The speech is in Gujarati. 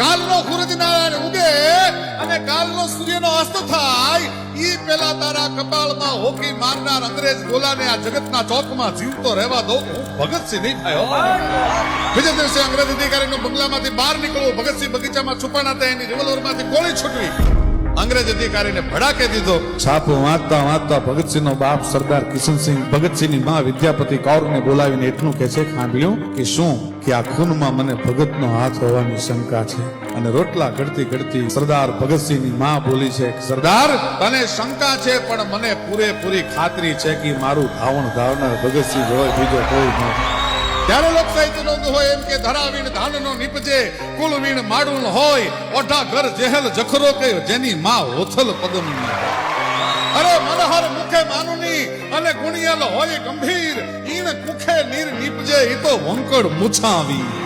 કાલનો સૂરજનારાયણ ઉગે અને કાલનો સૂર્યનો અસ્ત થાય, ઈ પેલા તારા કપાળમાં હોકી મારનાર અંગ્રેજ ગોલાને આ જગતના ચોકમાં જીવતો રહેવા દો, હું ભગતસિંહ નહીં થયો બીજા દિવસે અંગ્રેજ અધિકારીનો બંગલામાંથી બહાર નીકળવું, ભગતસિંહ બગીચામાં છુપાણા હતા એની રિવોલ્વરમાંથી ગોળી છૂટવી. અંગ્રેજ અધિકારીને ભડાકે દીધો. છાપો વાંચતા વાંચતા ભગતસિંહનો બાપ સરદાર કિશનસિંહ ભગતસિંહની માં વિદ્યાપતિ કૌરને બોલાવીને એટલું કહે છે ખાંભ્યું કે શું? કે આ ખૂનમાં મને ભગતનો હાથ હોવાની શંકા છે. અને રોટલા ઘડતી ઘડતી સરદાર ભગતસિંહની માં બોલી છે, સરદાર, તને શંકા છે, પણ મને પૂરેપૂરી ખાતરી છે કે મારું ધાવણ ધાવનાર ભગતસિંહ હોય બીજો કોઈ નહીં ત્યારે લોક સાહિત્ય નો હોય એમ કે ધરાવીણ ધાનનો નીપજે કુલવીણ માડું હોય ઓઢા ઘર જેહલ જખરો કે જેની માં હોથલ પદમ અરે મનહર મુખે માનુની અને ગુણિયલ હોય ગંભીર, ઈણ કુખે નીર નીપજે, ઈ તો વંકડ મુછાવી.